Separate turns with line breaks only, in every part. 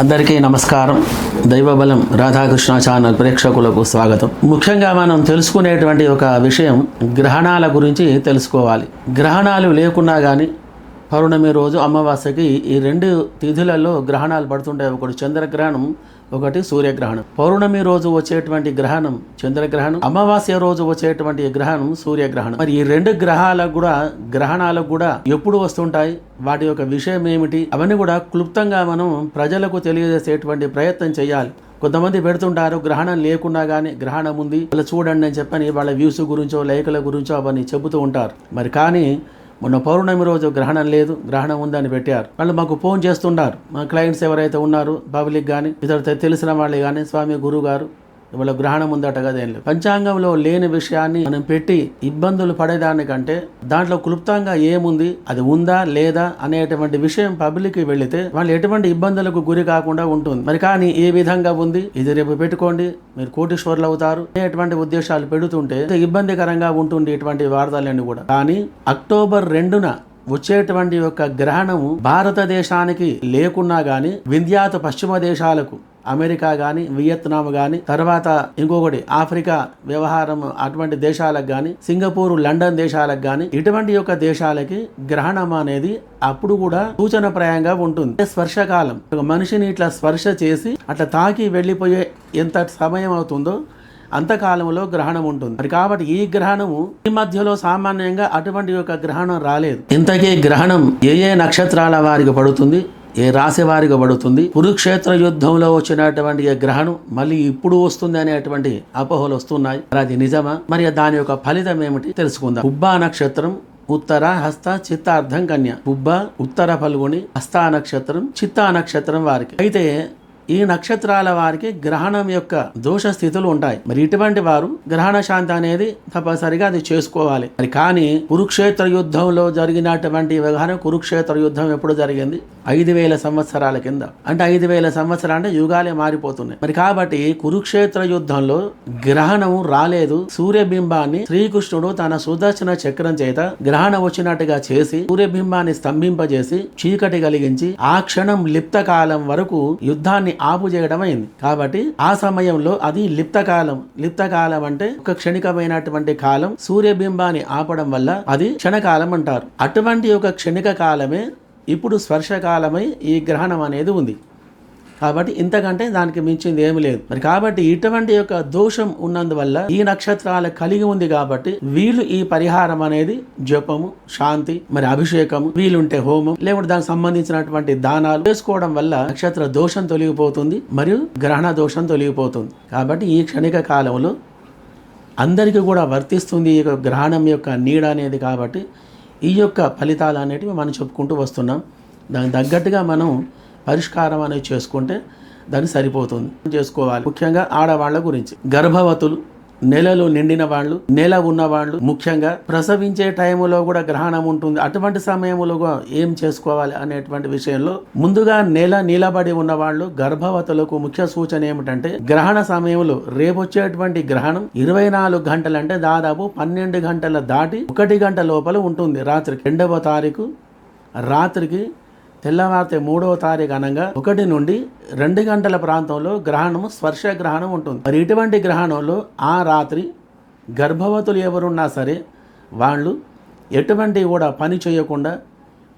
అందరికీ నమస్కారం. దైవబలం రాధాకృష్ణ ఛానల్ ప్రేక్షకులకు స్వాగతం. ముఖ్యంగా మనం తెలుసుకునేటువంటి ఒక విషయం గ్రహణాల గురించి తెలుసుకోవాలి. గ్రహణాలు లేకున్నా కానీ పౌర్ణమి రోజు అమావాస్యకి ఈ రెండు తిథులలో గ్రహణాలు పడుతుంటాయి. ఒకటి చంద్రగ్రహణం ఒకటి సూర్యగ్రహణం. పౌర్ణమి రోజు వచ్చేటువంటి గ్రహణం చంద్రగ్రహణం. అమావాస్య రోజు వచ్చేటువంటి గ్రహణం సూర్యగ్రహణం. మరి ఈ రెండు గ్రహాలకు కూడా గ్రహణాలకు కూడా ఎప్పుడు వస్తుంటాయి? వాటి యొక్క విషయం ఏమిటి? అవన్నీ కూడా క్లుప్తంగా మనం ప్రజలకు తెలియజేసేటువంటి ప్రయత్నం చేయాలి. కొంతమంది పెడుతుంటారు గ్రహణం లేకున్నా కానీ గ్రహణం ఉంది. వాళ్ళు చూడండి అని చెప్పని వాళ్ళ వ్యూస్ గురించో లైకుల గురించో అవన్నీ చెబుతూ ఉంటారు. మరి కానీ మొన్న పౌర్ణమి రోజు గ్రహణం లేదు గ్రహణం ఉందని పెట్టారు. వాళ్ళు మాకు ఫోన్ చేస్తున్నారు. మా క్లయింట్స్ ఎవరైతే ఉన్నారో పబ్లిక్ కానీ ఇతర తెలిసిన వాళ్ళు కానీ స్వామి గురువు గారు ఇవాళ గ్రహణం ఉందట కదా ఏం లేదు. పంచాంగంలో లేని విషయాన్ని మనం పెట్టి ఇబ్బందులు పడేదానికంటే దాంట్లో క్లుప్తంగా ఏముంది అది ఉందా లేదా అనేటువంటి విషయం పబ్లిక్కి వెళితే వాళ్ళు ఎటువంటి ఇబ్బందులకు గురి కాకుండా ఉంటుంది. మరి కానీ ఏ విధంగా ఉంది? ఇది రేపు పెట్టుకోండి మీరు కోటీశ్వర్లు అవుతారు అనేటువంటి ఉద్దేశాలు పెడుతుంటే ఇబ్బందికరంగా ఉంటుంది ఇటువంటి వార్తలన్నీ కూడా. కానీ అక్టోబర్ రెండున వచ్చేటువంటి యొక్క గ్రహణము భారతదేశానికి లేకున్నా గాని వింధ్యాత పశ్చిమ దేశాలకు అమెరికా కానీ వియత్నాం కానీ తర్వాత ఇంకొకటి ఆఫ్రికా వ్యవహారం అటువంటి దేశాలకు కానీ సింగపూర్ లండన్ దేశాలకు కానీ ఇటువంటి యొక్క దేశాలకి గ్రహణం అనేది అప్పుడు కూడా సూచనప్రాయంగా ఉంటుంది. స్పర్శకాలం. ఒక మనిషిని ఇట్లా స్పర్శ చేసి అట్లా తాకి వెళ్ళిపోయే ఎంత సమయం అవుతుందో అంతకాలంలో గ్రహణం ఉంటుంది. మరి కాబట్టి ఈ గ్రహణము ఈ మధ్యలో సామాన్యంగా అటువంటి యొక్క గ్రహణం రాలేదు. ఇంతకీ గ్రహణం ఏ ఏ నక్షత్రాల వారికి పడుతుంది? ఏ రాశి వారికి పడుతుంది? కురుక్షేత్ర యుద్ధంలో వచ్చినటువంటి గ్రహణం మళ్ళీ ఇప్పుడు వస్తుంది అనేటువంటి అపోహలు వస్తున్నాయి. అది నిజమా? మరి దాని యొక్క ఫలితం ఏమిటి? తెలుసుకుందాం. ఉబ్బా నక్షత్రం ఉత్తర హస్త చిత్తార్థం కన్య. ఉబ్బ ఉత్తర ఫల్గుని హస్త నక్షత్రం చిత్తా నక్షత్రం వారికి. అయితే ఈ నక్షత్రాల వారికి గ్రహణం యొక్క దోష స్థితులు ఉంటాయి. మరి ఇటువంటి వారు గ్రహణ శాంతి అనేది తప్పనిసరిగా అది చేసుకోవాలి. మరి కానీ కురుక్షేత్ర యుద్ధంలో జరిగినటువంటి వ్యవహారం కురుక్షేత్ర యుద్ధం ఎప్పుడు జరిగింది? ఐదు వేల సంవత్సరాల కింద. అంటే ఐదు వేల సంవత్సరాలు అంటే యుగాలే మారిపోతున్నాయి. మరి కాబట్టి కురుక్షేత్ర యుద్ధంలో గ్రహణం రాలేదు. సూర్యబింబాన్ని శ్రీకృష్ణుడు తన సుదర్శన చక్రం చేత గ్రహణం వచ్చినట్టుగా చేసి సూర్యబింబాన్ని స్తంభింపజేసి చీకటి కలిగించి ఆ క్షణం లిప్త కాలం వరకు యుద్ధాన్ని ఆపు చేయడం అయింది. కాబట్టి ఆ సమయంలో అది లిప్త కాలం లిప్త కాలం అంటే ఒక క్షణికమైనటువంటి కాలం. సూర్యబింబాన్ని ఆపడం వల్ల అది క్షణకాలం అంటారు. అటువంటి ఒక క్షణిక కాలమే ఇప్పుడు స్పర్శకాలమై ఈ గ్రహణం అనేది ఉంది. కాబట్టి ఇంతకంటే దానికి మించింది ఏమి లేదు. మరి కాబట్టి ఇటువంటి యొక్క దోషం ఉన్నందువల్ల ఈ నక్షత్రాలు కలిగి ఉంది కాబట్టి వీళ్ళు ఈ పరిహారం అనేది జపము శాంతి మరి అభిషేకము వీలుంటే హోమం లేకుంటే దానికి సంబంధించినటువంటి దానాలు చేసుకోవడం వల్ల నక్షత్ర దోషం తొలగిపోతుంది మరియు గ్రహణ దోషం తొలగిపోతుంది. కాబట్టి ఈ క్షణిక కాలంలో అందరికీ కూడా వర్తిస్తుంది ఈ యొక్క గ్రహణం యొక్క నీడ అనేది కాబట్టి ఈ యొక్క ఫలితాలు అనేటివి మనం చెప్పుకుంటూ వస్తున్నాం. దానికి తగ్గట్టుగా మనం పరిష్కారం అనేది చేసుకుంటే దాన్ని సరిపోతుంది. చేసుకోవాలి. ముఖ్యంగా ఆడవాళ్ళ గురించి. గర్భవతులు నెలలు నిండిన వాళ్ళు నెల ఉన్న వాళ్ళు ముఖ్యంగా ప్రసవించే టైంలో కూడా గ్రహణం ఉంటుంది. అటువంటి సమయంలో ఏం చేసుకోవాలి అనేటువంటి విషయంలో ముందుగా నెల నిలబడి ఉన్న వాళ్ళు గర్భవతులకు ముఖ్య సూచన ఏమిటంటే గ్రహణ సమయంలో రేపొచ్చేటువంటి గ్రహణం ఇరవై నాలుగు గంటలు అంటే దాదాపు పన్నెండు గంటల దాటి ఒకటి గంట లోపల ఉంటుంది. రాత్రికి రెండవ తారీఖు రాత్రికి తెల్లవారితే మూడవ తారీఖు అనగా ఒకటి నుండి రెండు గంటల ప్రాంతంలో గ్రహణము స్పర్శ గ్రహణం ఉంటుంది. మరి ఇటువంటి గ్రహణంలో ఆ రాత్రి గర్భవతులు ఎవరున్నా సరే వాళ్ళు ఎటువంటి కూడా పని చేయకుండా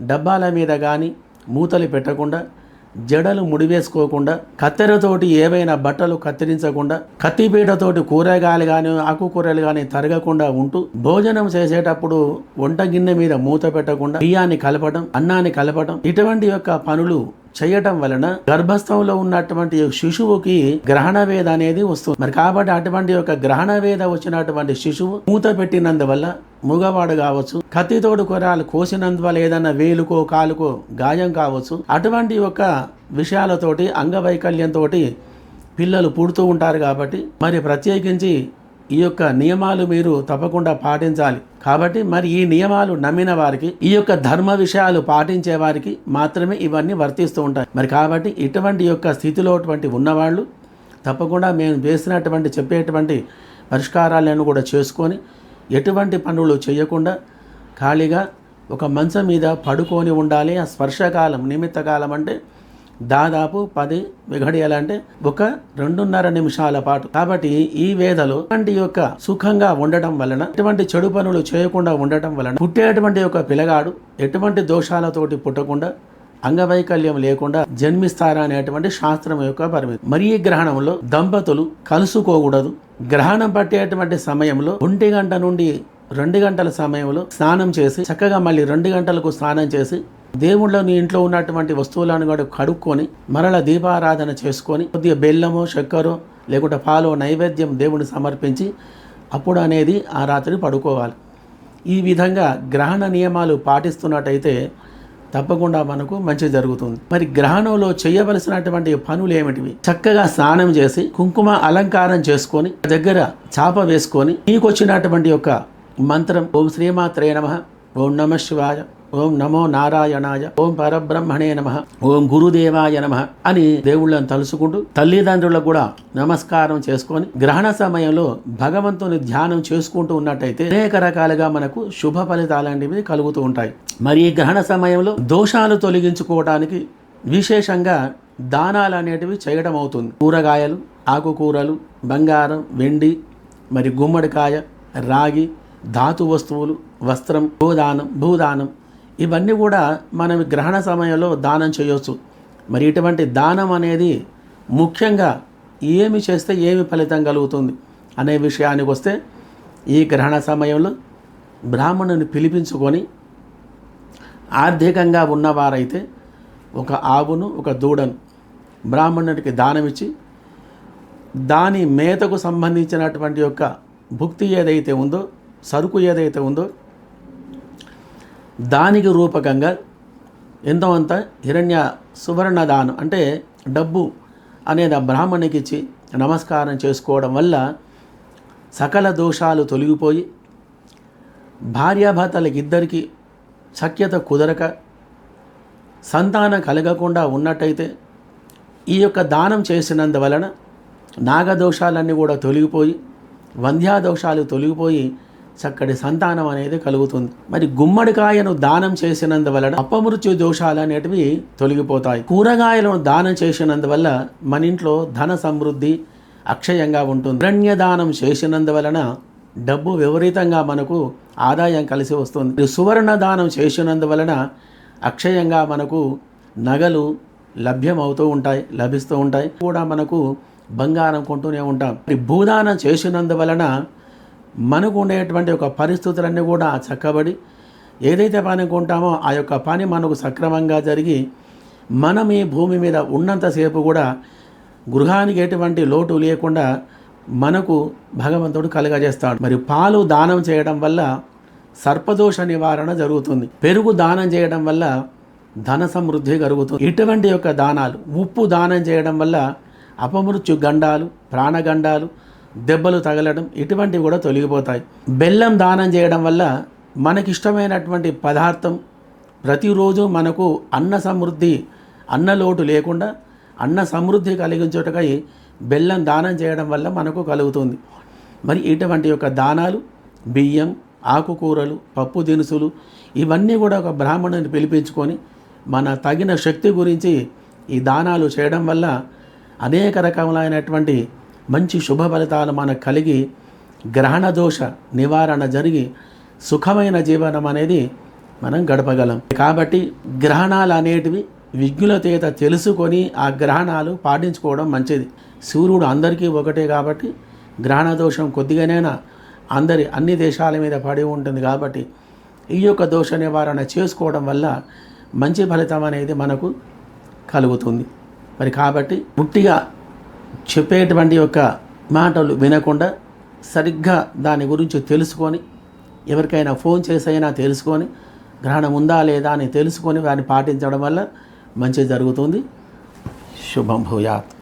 డబ్బాల మీద కానీ మూతలు పెట్టకుండా జడలు ముడివేసుకోకుండా కత్తెరతోటి ఏవైనా బట్టలు కత్తిరించకుండా కత్తిపీటతోటి కూరగాయలు కానీ ఆకుకూరలు కానీ తరగకుండా ఉంటూ భోజనం చేసేటప్పుడు వంట గిన్నె మీద మూత పెట్టకుండా బియ్యాన్ని కలపడం అన్నాన్ని కలపడం ఇటువంటి యొక్క పనులు చేయటం వలన గర్భస్థంలో ఉన్నటువంటి శిశువుకి గ్రహణ వేద అనేది వస్తుంది. మరి కాబట్టి అటువంటి యొక్క గ్రహణ వేద వచ్చినటువంటి శిశువు మూత పెట్టినందువల్ల మూగవాడు కావచ్చు కత్తితోడు కొరాలు కోసినందువల్ల ఏదైనా వేలుకో కాలుకో గాయం కావచ్చు. అటువంటి యొక్క విషయాలతోటి అంగవైకల్యంతో పిల్లలు పుడుతూ ఉంటారు కాబట్టి మరి ప్రత్యేకించి ఈ యొక్క నియమాలు మీరు తప్పకుండా పాటించాలి. కాబట్టి మరి ఈ నియమాలు నమ్మిన వారికి ఈ యొక్క ధర్మ విషయాలు పాటించే వారికి మాత్రమే ఇవన్నీ వర్తిస్తూ ఉంటాయి. మరి కాబట్టి ఇటువంటి యొక్క స్థితిలో అటువంటి ఉన్నవాళ్ళు తప్పకుండా మేము వేసినటువంటి చెప్పేటువంటి పరిష్కారాలను కూడా చేసుకొని ఎటువంటి పనులు చేయకుండా ఖాళీగా ఒక మంచం మీద పడుకొని ఉండాలి. ఆ స్పర్శకాలం నిమిత్తకాలం అంటే దాదాపు పది విఘడియలు అంటే ఒక రెండున్నర నిమిషాల పాటు. కాబట్టి ఈ వేదలు ఇటువంటి యొక్క సుఖంగా ఉండటం వలన ఎటువంటి చెడు పనులు చేయకుండా ఉండటం వలన పుట్టేటువంటి ఒక పిల్లగాడు ఎటువంటి దోషాలతోటి పుట్టకుండా అంగవైకల్యం లేకుండా జన్మిస్తారా అనేటువంటి శాస్త్రం యొక్క పరిమితి. మరి ఈ గ్రహణంలో దంపతులు కలుసుకోకూడదు. గ్రహణం పట్టేటువంటి సమయంలో ఒంటి గంట నుండి రెండు గంటల సమయంలో స్నానం చేసి చక్కగా మళ్ళీ రెండు గంటలకు స్నానం చేసి దేవుళ్ళు నీ ఇంట్లో ఉన్నటువంటి వస్తువులను కూడా కడుక్కొని మరల దీపారాధన చేసుకొని కొద్దిగా బెల్లము చక్కెరో లేకుంటే పాలు నైవేద్యం దేవుని సమర్పించి అప్పుడు అనేది ఆ రాత్రి పడుకోవాలి. ఈ విధంగా గ్రహణ నియమాలు పాటిస్తున్నట్టయితే తప్పకుండా మనకు మంచి జరుగుతుంది. మరి గ్రహణంలో చేయవలసినటువంటి పనులు ఏమిటివి? చక్కగా స్నానం చేసి కుంకుమ అలంకారం చేసుకొని దగ్గర చాప వేసుకొని నీకు వచ్చినటువంటి యొక్క మంత్రం ఓం శ్రీమాత్రే నమ ఓం నమ శివాయ. ఓం నమో నారాయణాయ ఓం పరబ్రహ్మణే నమ ఓం గురుదేవాయ నమ అని దేవుళ్ళని తలుసుకుంటూ తల్లిదండ్రులకు కూడా నమస్కారం చేసుకొని గ్రహణ సమయంలో భగవంతుని ధ్యానం చేసుకుంటూ ఉన్నట్టయితే అనేక రకాలుగా మనకు శుభ ఫలితాలంటివి కలుగుతూ ఉంటాయి. మరి ఈ గ్రహణ సమయంలో దోషాలు తొలగించుకోవడానికి విశేషంగా దానాలు అనేటివి చేయడం అవుతుంది. కూరగాయలు ఆకుకూరలు బంగారం వెండి మరి గుమ్మడికాయ రాగి ధాతు వస్తువులు వస్త్రం భూదానం భూదానం ఇవన్నీ కూడా మనం గ్రహణ సమయంలో దానం చేయవచ్చు మరి ఇటువంటి దానం అనేది ముఖ్యంగా ఏమి చేస్తే ఏమి ఫలితం కలుగుతుంది అనే విషయానికి వస్తే ఈ గ్రహణ సమయంలో బ్రాహ్మణుని పిలిపించుకొని ఆర్థికంగా ఉన్నవారైతే ఒక ఆవును ఒక దూడను బ్రాహ్మణుడికి దానమిచ్చి దాని మేతకు సంబంధించినటువంటి యొక్క భుక్తి ఏదైతే ఉందో సరుకు ఏదైతే ఉందో దానికి రూపకంగా ఎంతో అంత హిరణ్య సువర్ణ దానం అంటే డబ్బు అనేది ఆ బ్రాహ్మణికి ఇచ్చి నమస్కారం చేసుకోవడం వల్ల సకల దోషాలు తొలగిపోయి భార్యాభర్తలకి ఇద్దరికి సఖ్యత కుదరక సంతానం కలగకుండా ఉన్నట్టయితే ఈ యొక్క దానం చేసినందువలన నాగదోషాలన్నీ కూడా తొలగిపోయి వంధ్యాదోషాలు తొలగిపోయి చక్కటి సంతానం అనేది కలుగుతుంది. మరి గుమ్మడికాయను దానం చేసినందువలన అపమృత్యు దోషాలు అనేటివి తొలగిపోతాయి. కూరగాయలను దానం చేసినందువల్ల మన ఇంట్లో ధన సమృద్ధి అక్షయంగా ఉంటుంది. హిరణ్య దానం చేసినందువలన డబ్బు విపరీతంగా మనకు ఆదాయం కలిసి వస్తుంది. సువర్ణ దానం చేసినందువలన అక్షయంగా మనకు నగలు లభ్యమవుతూ ఉంటాయి లభిస్తూ ఉంటాయి. కూడా మనకు బంగారం కొంటూనే ఉంటాం. భూదానం చేసినందువలన మనకు ఉండేటువంటి ఒక పరిస్థితులన్నీ కూడా చక్కబడి ఏదైతే పని కొంటామో ఆ యొక్క పని మనకు సక్రమంగా జరిగి మనం ఈ భూమి మీద ఉన్నంతసేపు కూడా గృహానికి ఎటువంటి లోటు లేకుండా మనకు భగవంతుడు కలుగజేస్తాడు. మరి పాలు దానం చేయడం వల్ల సర్పదోష నివారణ జరుగుతుంది. పెరుగు దానం చేయడం వల్ల ధన సమృద్ధి కలుగుతుంది. ఇటువంటి యొక్క దానాలు ఉప్పు దానం చేయడం వల్ల అపమృత్యు గండాలు ప్రాణగండాలు దెబ్బలు తగలడం ఇటువంటివి కూడా తొలగిపోతాయి. బెల్లం దానం చేయడం వల్ల మనకిష్టమైనటువంటి పదార్థం ప్రతిరోజు మనకు అన్న సమృద్ధి అన్న లోటు లేకుండా అన్న సమృద్ధి కలిగించుటకై బెల్లం దానం చేయడం వల్ల మనకు కలుగుతుంది. మరి ఇటువంటి యొక్క దానాలు బియ్యం ఆకుకూరలు పప్పు దినుసులు ఇవన్నీ కూడా ఒక బ్రాహ్మణుని పిలిపించుకొని మన తగిన శక్తి గురించి ఈ దానాలు చేయడం వల్ల అనేక రకములైనటువంటి మంచి శుభ ఫలితాలు మనకు కలిగి గ్రహణ దోష నివారణ జరిగి సుఖమైన జీవనం అనేది మనం గడపగలం. కాబట్టి గ్రహణాలు అనేటివి విజ్ఞుల చేత తెలుసుకొని ఆ గ్రహణాలు పాటించుకోవడం మంచిది. సూర్యుడు అందరికీ ఒకటే కాబట్టి గ్రహణ దోషం కొద్దిగానైనా అందరి అన్ని దేశాల మీద పడి ఉంటుంది కాబట్టి ఈ యొక్క దోష నివారణ చేసుకోవడం వల్ల మంచి ఫలితం అనేది మనకు కలుగుతుంది. మరి కాబట్టి పుట్టిగా చెప్పేటువంటి యొక్క మాటలు వినకుండా సరిగ్గా దాని గురించి తెలుసుకొని ఎవరికైనా ఫోన్ చేసైనా తెలుసుకొని గ్రహణం ఉందా లేదా అని తెలుసుకొని వారిని పాటించడం వల్ల మంచి జరుగుతుంది. శుభం భూయాత్.